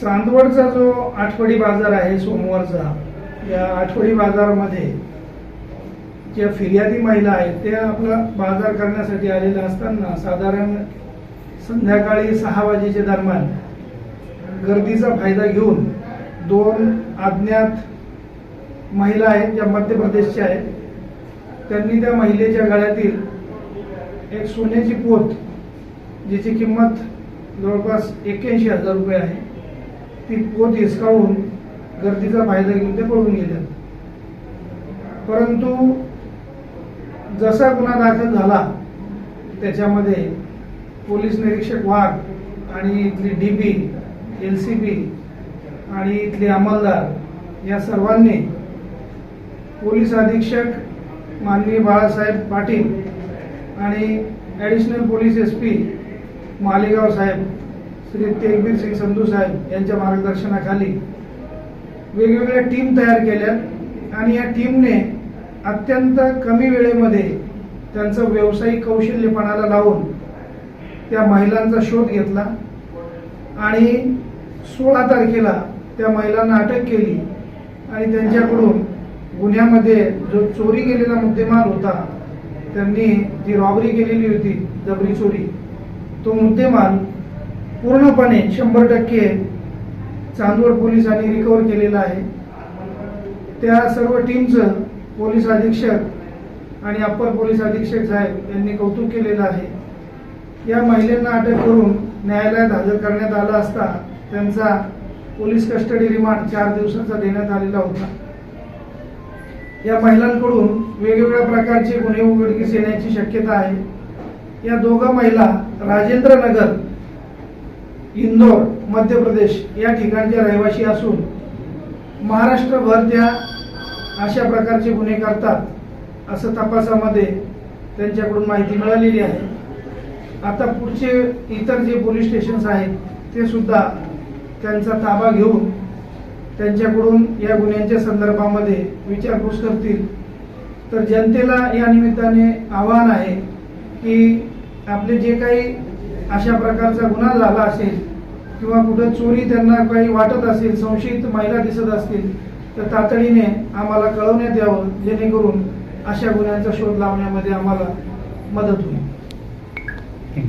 चांदवडचा जो आठवडी बाजार आहे सोमवारचा या आठवडी बाजारामध्ये ज्या फिर्यादी महिला आहेत त्या आपला बाजार करण्यासाठी आलेल्या असताना साधारण संध्याकाळी सहा वाजेच्या दरम्यान गर्दीचा फायदा घेऊन दोन अज्ञात महिला आहेत ज्या मध्य प्रदेशच्या आहेत त्यांनी त्या महिलेच्या गळ्यातील एक सोन्याची पोत जिची किंमत जवळपास एक्क्याऐंशी हजार रुपये आहे ती पोत हिसकावून गर्दीचा फायदा घेऊन ते पळून गेले. परंतु जसा गुन्हा दाखल झाला त्याच्यामध्ये पोलीस निरीक्षक वाघ आणि इथली D P L C P आणि इथले अंमलदार या सर्वांनी पोलीस अधीक्षक माननीय बाळासाहेब पाटील आणि additional police S P Malegaon साहेब श्री तेगबीर सिंग संधू साहेब यांच्या मार्गदर्शनाखाली वेगवेगळ्या टीम तयार केल्या आणि या टीमने अत्यंत कमी वेळेमध्ये त्यांचं व्यावसायिक कौशल्यपणाला लावून त्या महिलांचा शोध घेतला आणि सोळा तारखेला त्या महिलांना अटक केली आणि त्यांच्याकडून गुन्ह्यामध्ये जो चोरी केलेला मुद्देमाल होता त्यांनी जी रॉबरी केलेली होती जबरी चोरी तो मुद्देमाल पूर्णपणे शंभर टक्के चांदवड पोलिसांनी रिकवर केलेलं आहे. त्या सर्व टीमचं पोलीस अधीक्षक आणि अप्पर पोलीस अधीक्षक साहेब यांनी कौतुक केलेलं आहे. या महिलांना अटक करून न्यायालयात हजर करण्यात आला असता त्यांचा पोलीस कस्टडी रिमांड चार दिवसाचा देण्यात आलेला होता. या महिलांकडून वेगवेगळ्या प्रकारचे गुन्हे उघडकीस येण्याची शक्यता आहे. या दोघा महिला राजेंद्र नगर इंदोर मध्य प्रदेश या ठिकाणच्या रहिवासी असून महाराष्ट्रभर त्या अशा प्रकारचे गुन्हे करतात असं तपासामध्ये त्यांच्याकडून माहिती मिळालेली आहे. आता पुढचे इतर जे पोलीस स्टेशन्स आहेत ते सुद्धा त्यांचा ताबा घेऊन त्यांच्याकडून या गुन्ह्यांच्या संदर्भामध्ये विचारपूस करतील. तर जनतेला या निमित्ताने आव्हान आहे की आपले जे काही अशा प्रकारचा गुन्हा झाला असेल किंवा कुठं चोरी त्यांना काही वाटत असेल संशयित महिला दिसत असतील तर तातडीने आम्हाला कळवण्यात यावं जेणेकरून अशा गुन्ह्यांचा शोध लावण्यामध्ये आम्हाला मदत होईल.